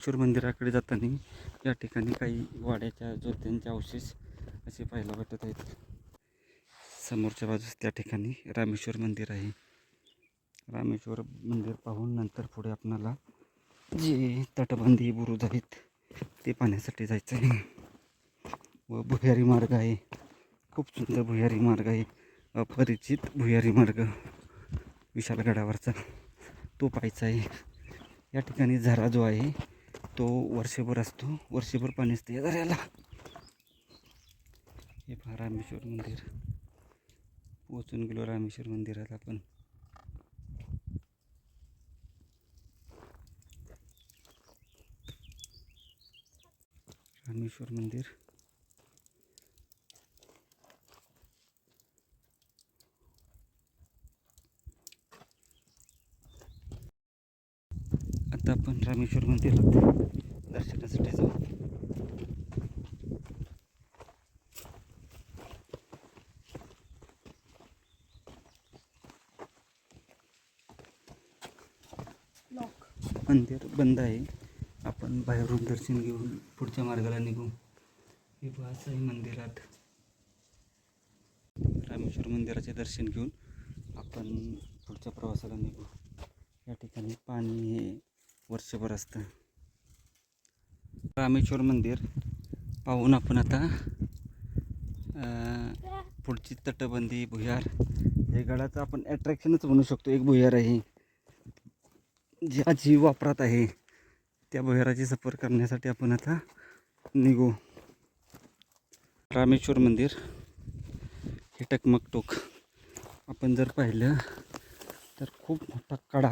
रामेश्वर मंदिराकडे जाताना या ठिकाणी काही वाड्याच्या जोत्यांचे अवशेष असे पाहायला भेटत आहेत. समोरच्या बाजूस त्या ठिकाणी रामेश्वर मंदिर आहे. रामेश्वर मंदिर पाहून नंतर पुढे आपणाला जे तटबंदी बुरुज आहेत ते पाहण्यासाठी जायचं आहे. व भुयारी मार्ग आहे. खूप सुंदर भुयारी मार्ग आहे. अपरिचित भुयारी मार्ग विशालगडावरचा तो पाहायचा आहे. या ठिकाणी झरा जो आहे तो वर्षभर असतो. वर्षभर पाणी असतं या दऱ्याला. हे पहा रामेश्वर मंदिर. पोचून गेलो रामेश्वर मंदिरात आपण. रामेश्वर मंदिर आता आपण रामेश्वर मंदिरात. दर्शनासाठी जाऊ. मंदिर बंद आहे. आपण बाहेरून दर्शन घेऊन पुढच्या मार्गाला निघू. हे आहे मंदिरात. रामेश्वर मंदिराचे दर्शन घेऊन आपण पुढच्या प्रवासाला निघू. या ठिकाणी पाणी हे वर्षभर असतं. रामेश्वर मंदिर पाहून आपण आता पुढची तटबंदी भुयार हे गडाचं आपण ॲट्रॅक्शनच म्हणू शकतो. एक भुयार आहे. जी आजी वापरात आहे. त्या भुयाराची सफर करण्यासाठी आपण आता निघू. रामेश्वर मंदिर हे टकमक टोक. आपण जर पाहिलं तर खूप मोठा कडा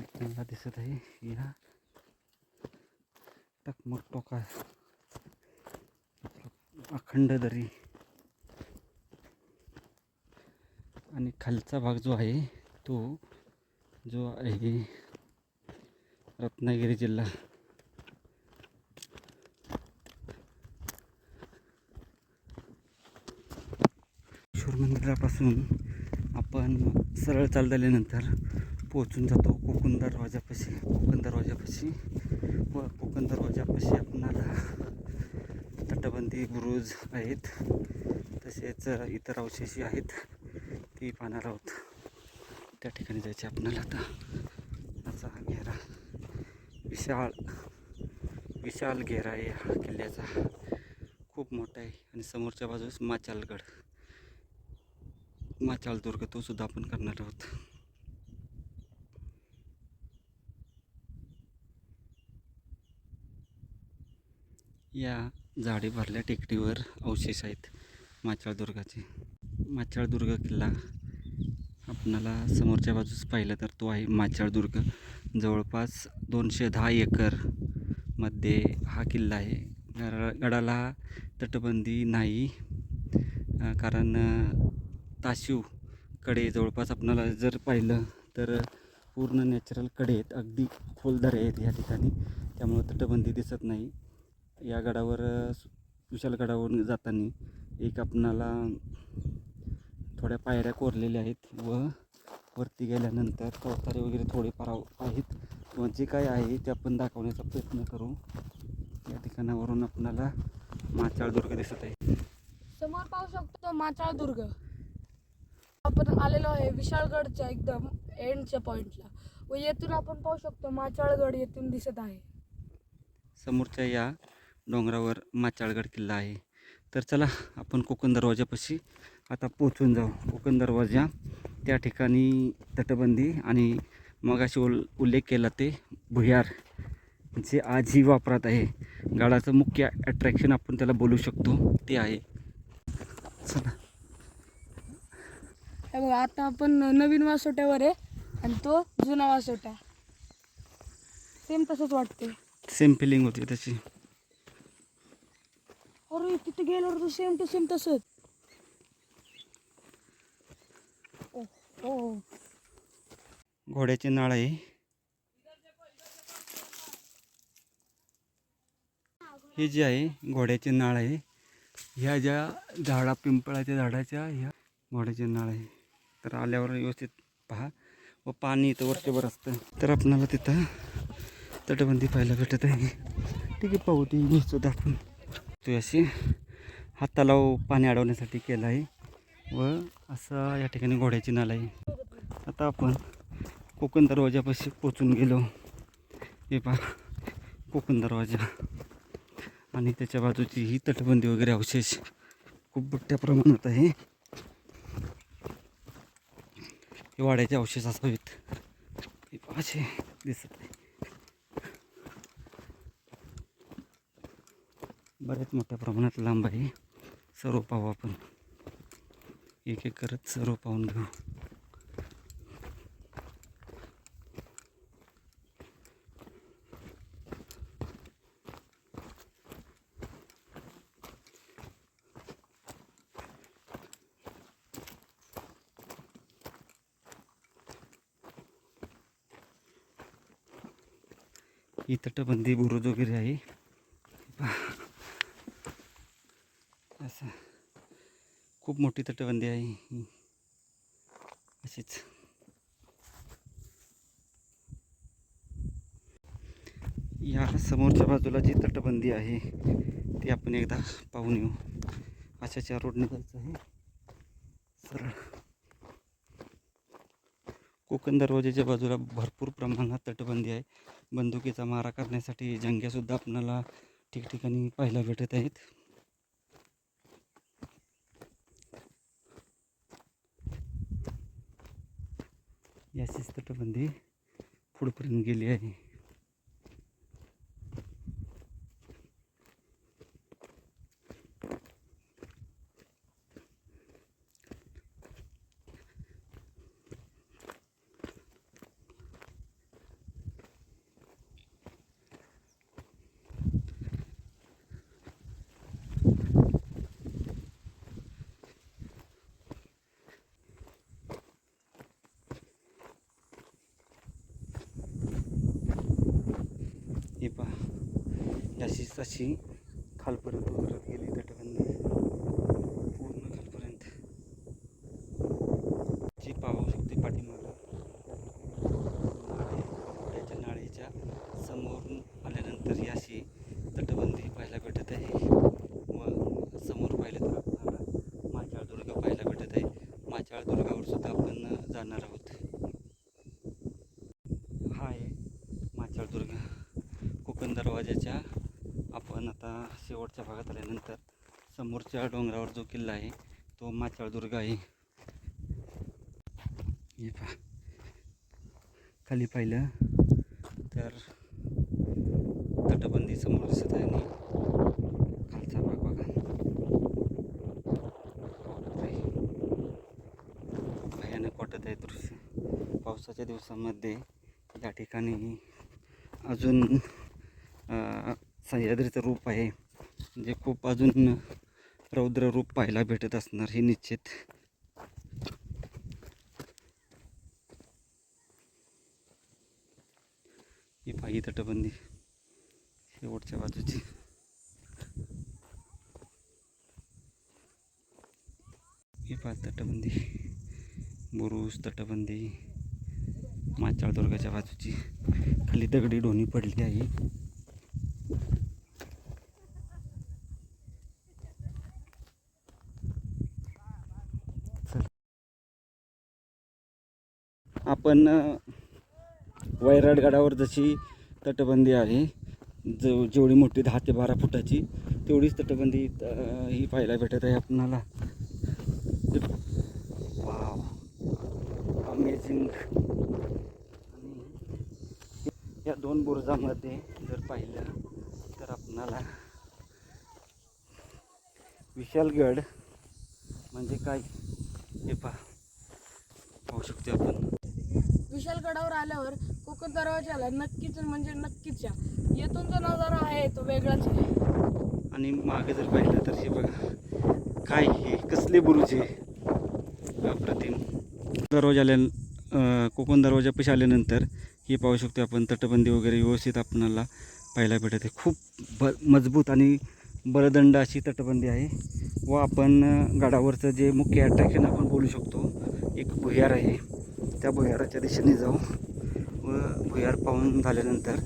आपल्याला दिसत आहे या टकमक टोका अखंड दरी आणि खालचा भाग जो आहे तो जो आहे रत्नागिरी जिल्हा मंदिरापासून आपण सरळ चाल झाल्यानंतर पोचून जातो कोकण दरवाजापाशी. कोकण दरवाजापाशी. व कोकण दरवाजापाशी आपणाला तटबंदी बुरुज आहेत. तसेच इतर अवशेषी आहेत. ती पाहणार आहोत. त्या ठिकाणी जायचे आपणाला आता. असा हा घेरा. विशाळ विशाल घेरा आहे हा किल्ल्याचा. खूप मोठा आहे. आणि समोरच्या बाजूस माचालगड. माचाल दुर्ग तो सुद्धा आपण करणार आहोत. या झाडे भरल्या टेकडीवर अवशेष आहेत माचाळदुर्गाचे. माचाळदुर्ग किल्ला आपणाला समोरच्या बाजूस पाहिलं तर तो आहे माचाळदुर्ग. जवळपास दोनशे दहा एकरमध्ये हा किल्ला आहे. गडाला तटबंदी नाही कारण ताशिवकडे ताशीवकडे जवळपास आपणाला जर पाहिलं तर पूर्ण नॅचरलकडे आहेत. अगदी खोलदरे आहेत या ठिकाणी. त्यामुळं तटबंदी दिसत नाही. या गडावर विशाल गडावरून जाताना एक आपणाला थोड्या पायऱ्या कोरलेल्या आहेत व वरती गेल्यानंतर चौतारे वगैरे थोडेफार आव- आहेत. किंवा जे काय आहे ते आपण दाखवण्याचा प्रयत्न करू. या ठिकाणावरून आपणाला माचाळ दुर्ग दिसत आहे. समोर पाहू शकतो माचाळ दुर्ग. आपण आलेलो आहे विशाळगडच्या एकदम एंडच्या पॉइंटला. व येथून आपण पाहू शकतो माचाळगड येथून दिसत आहे. समोरच्या या डोंगरावर माचाळगड किल्ला आहे. तर चला आपण कोकण दरवाजापाशी आता पोचून जाऊ. कोकण दरवाजा त्या ठिकाणी तटबंदी आणि मगाशी उल उल्लेख केला ते भुयार जे आजही वापरात आहे. गडाचं मुख्य अट्रॅक्शन आपण त्याला बोलू शकतो ते आहे. चला. हे बघा आता आपण नवीन वासोट्यावर आहे आणि तो जुना वासोटा. सेम तसंच वाटते सेम फिलिंग होती त्याची मी तिथे गेल्यावर तर सेम टू सेम तसंच. हो. घोड्याची नाळ आहे. हे जे आहे घोड्याची नाळ आहे. ह्या ज्या झाडा पिंपळाच्या झाडाच्या ह्या घोड्याची नाळ आहे. तर आल्यावर व्यवस्थित पहा. व पाणी इथं वर्षभर असतं. तर आपणाला तिथं तटबंदी पाहायला भेटत आहे. ठीक आहे पाहू ती घ्यायचो आपण. तो अशी हा तलाव पाणी अडवण्यासाठी केला आहे व असं या ठिकाणी घोड्याची नाला आहे. आता आपण कोकण दरवाजापाशी पोचून गेलो. हे पहा कोकण दरवाजा. आणि त्याच्या बाजूची ही तटबंदी वगैरे अवशेष खूप मोठ्या प्रमाणात आहे. हे वाड्याचे अवशेष असावेत. हे असे दिसत आहे. बऱ्याच मोठ्या प्रमाणात लांब आहे. सर्व पाहू आपण. एक एक करत सर्व पाहून घेऊ ही तटबंदी बुरुज वगैरे आहे. खूप मोठी तटबंदी आहे. अशीच. या समोरच्या बाजूला जी तटबंदी आहे ती आपण एकदा पाहून येऊ. अशाच्या रोडने जायचं आहे. सरळ. कोकण दरवाजेच्या बाजूला भरपूर प्रमाणात तटबंदी आहे. बंदुकीचा मारा करण्यासाठी जंग्यासुद्धा आपणाला ठिकठिकाणी पाहायला भेटत आहेत. याचीच तटबंदी पुढपर्यंत गेली आहे हे पहा जशी तशी खालपर्यंत उतरत गेली तटबंदी पूर्ण खालपर्यंत. जी पाहू शकते पाठीमागं. त्याच्या नाळीच्या समोरून आल्यानंतर ही अशी तटबंदी पाहायला भेटत आहे. व समोर पाहिलं तर आपल्याला माचाळ दुर्ग पाहायला भेटत आहे. माचाळ दुर्गावर सुद्धा आपण जाणार आहोत हा आहे माचाळ दुर्ग कोकण दरवाजाच्या आपण आता शेवटच्या भागात आल्यानंतर समोरच्या डोंगरावर जो किल्ला आहे तो माचाळदुर्ग आहे. हे पहा. खाली पाहिलं तर तटबंदी समोर दिसत आहे आणि खालचा भाग बघा. भयानक वाटत आहे दृश्य. पावसाच्या दिवसामध्ये या ठिकाणी अजून सह्याद्रीचं रूप आहे. जे खूप अजून रौद्र रूप पाहायला भेटत असणार हे निश्चित. ही पायी तटबंदी शेवटच्या बाजूची. ही पाच तटबंदी बुरुज तटबंदी माचाळदुर्गाच्या बाजूची. खाली दगडी ढोणी पडली आहे. आपण वैराडगडावर जशी तटबंदी आहे जो जेवढी मोठी दहा ते बारा फुटाची तेवढीच तटबंदी ही पाहायला भेटत आहे आपणाला. वाव. अमेझिंग आणि या दोन बुरुजामध्ये जर पाहिलं तर आपणाला विशालगड म्हणजे काय? हे पहा. पाहू शकतो आपण. आल्यावर कोकण दरवाजाला नक्कीच म्हणजे नक्कीच या. येथून जो नजारा आहे तो वेगळाच आहे. आणि मागे जर पाहिलं तर हे बघा काय हे? कसले बुरुज आहे अप्रतिम. दरवाजा आल्या कोकण दरवाजापाशी आल्यानंतर हे पाहू शकतो आपण तटबंदी वगैरे व्यवस्थित आपणाला पाहायला भेटत आहे. खूप ब मजबूत आणि बलदंड अशी तटबंदी आहे. व आपण गडावरचं जे मुख्य अट्रॅक्शन आपण बोलू शकतो एक भुयार आहे. त्या भुयाराच्या दिशेने जाऊ. व भुयार पाहून झाल्यानंतर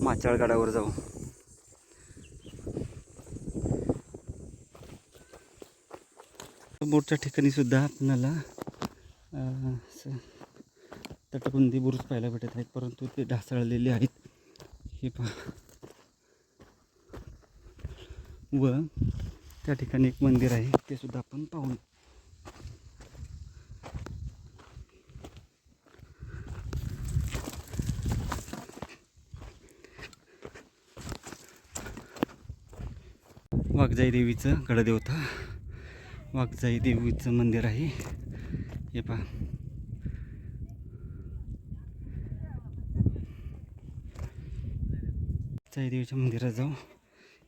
माचाळगडावर जाऊ. बोटच्या ठिकाणी सुद्धा आपल्याला तटबंदी बुरुज पाहायला भेटत आहेत परंतु ते ढासळलेले आहेत. हे पहा. व त्या ठिकाणी एक मंदिर आहे ते सुद्धा आपण पाहून वाघजाई देवीचं गडदेवता. वाघजाई देवीचं मंदिर आहे. हे पहा. जाई देवीच्या मंदिरात जाऊ.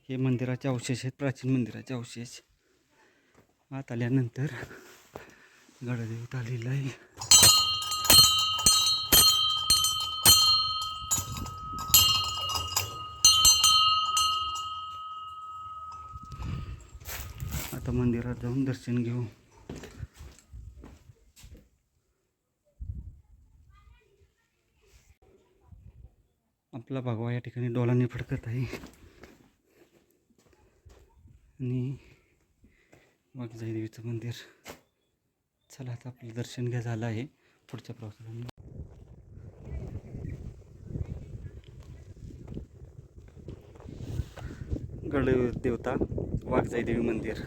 हे मंदिराचे अवशेष आहेत प्राचीन मंदिराचे अवशेष. आत आल्यानंतर गडदेवता आलेला आहे आता मंदिरात जाऊन दर्शन घेऊ. आपला भगवा या ठिकाणी डोलाने फडकत आहे. आणि वाघजाई देवीचं मंदिर. चला आता आपलं दर्शन घ्या झालं आहे. पुढच्या प्रवासात गड देवता वाघजाई देवी मंदिर.